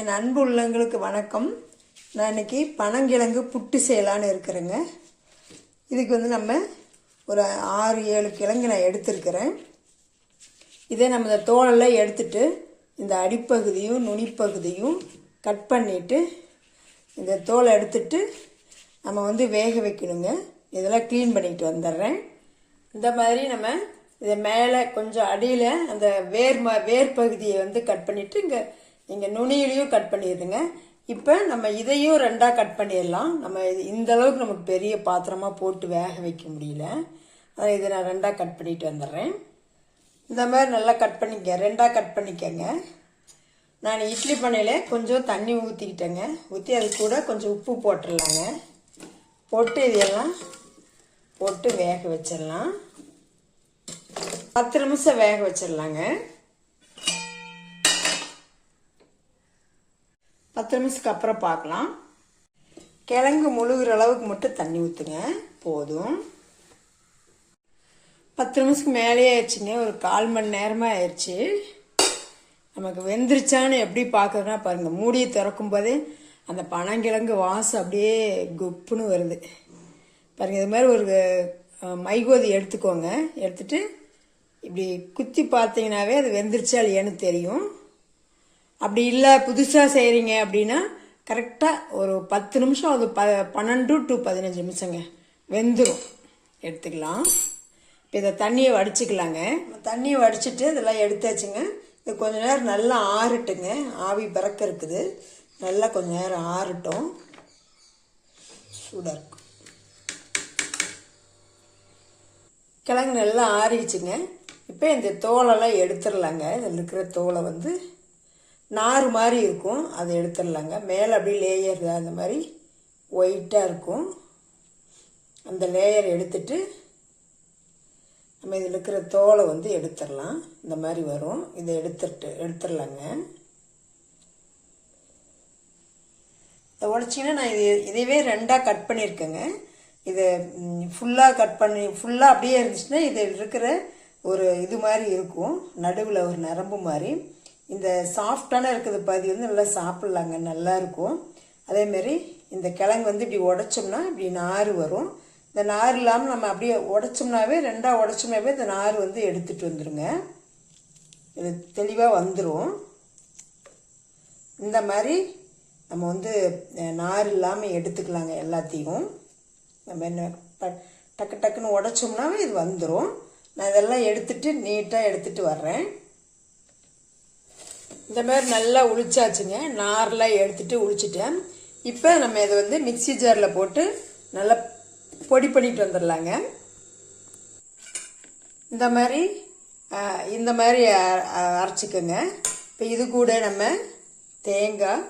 என் அன்பு உள்ளங்களுக்கு வணக்கம். நான் இன்றைக்கி பனங்கிழங்கு புட்டு செய்யலான்னு இருக்கிறேங்க. இதுக்கு வந்து நம்ம ஒரு ஆறு ஏழு கிழங்கு நான் எடுத்திருக்கிறேன். இதே நம்ம இந்த தோலெல்லாம் எடுத்துட்டு இந்த அடிப்பகுதியும் நுனிப்பகுதியும் கட் பண்ணிவிட்டு இந்த தோலை எடுத்துட்டு நம்ம வந்து வேக வைக்கணுங்க. இதெல்லாம் க்ளீன் பண்ணிட்டு வந்துடுறேன். இந்த மாதிரி நம்ம இதை மேலே கொஞ்சம் அடியில் அந்த வேர் ம வேர் பகுதியை வந்து கட் பண்ணிவிட்டு இங்கே நீங்கள் நுனியிலையும் கட் பண்ணிடுங்க. இப்போ நம்ம இதையும் ரெண்டாக கட் பண்ணிடலாம். நம்ம இந்த அளவுக்கு நமக்கு பெரிய பாத்திரமாக போட்டு வேக வைக்க முடியல. அதான் இதை நான் ரெண்டாக கட் பண்ணிட்டு வந்துடுறேன். இந்த மாதிரி நல்லா கட் பண்ணிக்க ரெண்டாக கட் பண்ணிக்கங்க. நான் இட்லி பண்ணையில் கொஞ்சம் தண்ணி ஊற்றிக்கிட்டேங்க ஊற்றி அது கூட கொஞ்சம் உப்பு போட்டுடலாங்க. போட்டு இதெல்லாம் போட்டு வேக வச்சிடலாம். பத்து நிமிஷம் வேக வச்சிடலாங்க. பத்து நிமிஷத்துக்கு அப்புறம் பார்க்கலாம். கிழங்கு முழுகிற அளவுக்கு மட்டும் தண்ணி ஊற்றுங்க போதும். பத்து நிமிஷத்துக்கு மேலேயே ஆயிடுச்சுங்க. ஒரு கால் மணி நேரமாக ஆயிடுச்சு. நமக்கு வெந்துருச்சான்னு எப்படி பார்க்குறதுனா பாருங்கள் மூடியை திறக்கும் போதே அந்த பனங்கிழங்கு வாசம் அப்படியே குப்புன்னு வருது. பாருங்கள் இது மாதிரி ஒரு மைகோதி எடுத்துக்கோங்க. எடுத்துட்டு இப்படி குத்தி பார்த்தீங்கன்னாவே அது வெந்துருச்சா இல்லையான்னு தெரியும். அப்படி இல்லை புதுசாக செய்கிறீங்க அப்படின்னா கரெக்டாக ஒரு பத்து நிமிஷம் அது ப பன்னெண்டு டு பதினஞ்சு நிமிஷங்க. வெந்துடும் எடுத்துக்கலாம். இப்போ இதை தண்ணியை வடிச்சுக்கலாங்க. தண்ணியை வடிச்சிட்டு இதெல்லாம் எடுத்தாச்சுங்க. இது கொஞ்ச நேரம் நல்லா ஆறட்டுங்க. ஆவி பறக்க இருக்குது. நல்லா கொஞ்ச நேரம் ஆறட்டும். சூடாக இருக்கும். கிழங்கு நல்லா ஆறிச்சுங்க இப்போ இந்த தோலெல்லாம் எடுத்துடலாங்க. இதில் இருக்கிற தோலை வந்து நார் மாதிரி இருக்கும் அதை எடுத்துடலாங்க. மேலே அப்படியே லேயர் அந்த மாதிரி ஒயிட்டாக இருக்கும். அந்த லேயர் எடுத்துட்டு நம்ம இதில் இருக்கிற தோலை வந்து எடுத்துடலாம். இந்த மாதிரி வரும். இதை எடுத்துட்டு எடுத்துடலாங்க. இதை உடச்சிங்கன்னா நான் இது இதையவே ரெண்டாக கட் பண்ணியிருக்கேங்க. இதை ஃபுல்லாக கட் பண்ணி ஃபுல்லாக அப்படியே இருந்துச்சுன்னா இதில் இருக்கிற ஒரு இது மாதிரி இருக்கும். நடுவில் ஒரு நரம்பு மாதிரி. இந்த சாஃப்டான இருக்கிறது பாதி வந்து நல்லா சாப்பிட்லாங்க நல்லாயிருக்கும் அதேமாரி இந்த கிழங்கு வந்து இப்படி உடைச்சோம்னா இப்படி நார் வரும். இந்த நார் இல்லாமல் நம்ம அப்படியே உடைச்சோம்னாவே ரெண்டாக உடைச்சோம்னாவே இந்த நார் வந்து எடுத்துகிட்டு வந்துடுங்க இது தெளிவாக வந்துடும் இந்த மாதிரி நம்ம வந்து நார் இல்லாமல் எடுத்துக்கலாங்க எல்லாத்தையும். நம்ம என்ன ப- டக்கு டக்குன்னு உடைச்சோம்னாவே இது வந்துடும் நான் இதெல்லாம் எடுத்துகிட்டு நீட்டாக எடுத்துகிட்டு வர்றேன். இந்த மாதிரி நல்லா உளிச்சாச்சுங்க. நார்லாம் எடுத்துட்டு உளிச்சிட்டேன். இப்போ நம்ம இதை வந்து மிக்ஸி ஜாரில் போட்டு நல்லா பொடி பண்ணிட்டு வந்துடலாங்க. இந்த மாதிரி இந்த மாதிரி அரைச்சிக்கோங்க. இப்போ இது கூட நம்ம தேங்காய்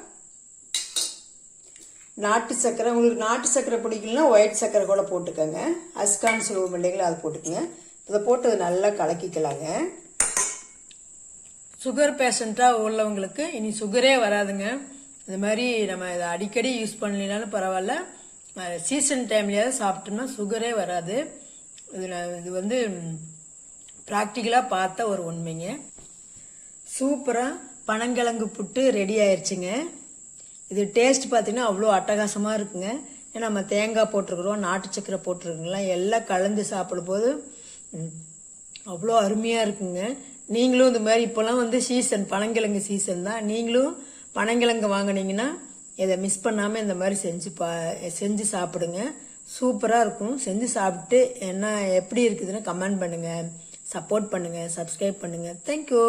நாட்டு சர்க்கரை. உங்களுக்கு நாட்டு சர்க்கரை பிடிக்கலனா ஒயிட் சர்க்கரை கூட போட்டுக்கோங்க. அஸ்கான் சொல்லுவோம் இல்லைங்களா அது போட்டுக்கோங்க. இதை போட்டு அதை நல்லா கலக்கிக்கலாங்க. சுகர் பேஷண்ட்டாக உள்ளவங்களுக்கு இனி சுகரே வராதுங்க. இது மாதிரி நம்ம இதை அடிக்கடி யூஸ் பண்ணலாலும் பரவாயில்ல. சீசன் டைம்லையாவது சாப்பிட்டோம்னா சுகரே வராது. இது இது வந்து ப்ராக்டிக்கலாக பார்த்த ஒரு உண்மைங்க. சூப்பராக பனங்கிழங்கு புட்டு ரெடி ஆயிடுச்சுங்க இது டேஸ்ட் பார்த்தீங்கன்னா அவ்வளோ அட்டகாசமாக இருக்குங்க. ஏன்னா நம்ம தேங்காய் போட்டிருக்கிறோம் நாட்டு சக்கரை போட்டிருக்கோங்களா எல்லாம் கலந்து சாப்பிடும்போது அவ்வளோ அருமையாக இருக்குங்க. நீங்களும் இந்த மாதிரி இப்போல்லாம் வந்து சீசன் பனங்கிழங்கு சீசன் தான். நீங்களும் பனங்கிழங்கு வாங்கினீங்கன்னா இதை மிஸ் பண்ணாமல் இந்த மாதிரி செஞ்சு பா செஞ்சு சாப்பிடுங்க. சூப்பராக இருக்கும். செஞ்சு சாப்பிட்டு என்ன எப்படி இருக்குதுன்னு கமெண்ட் பண்ணுங்கள் சப்போர்ட் பண்ணுங்கள் சப்ஸ்கிரைப் பண்ணுங்கள் தேங்க்யூ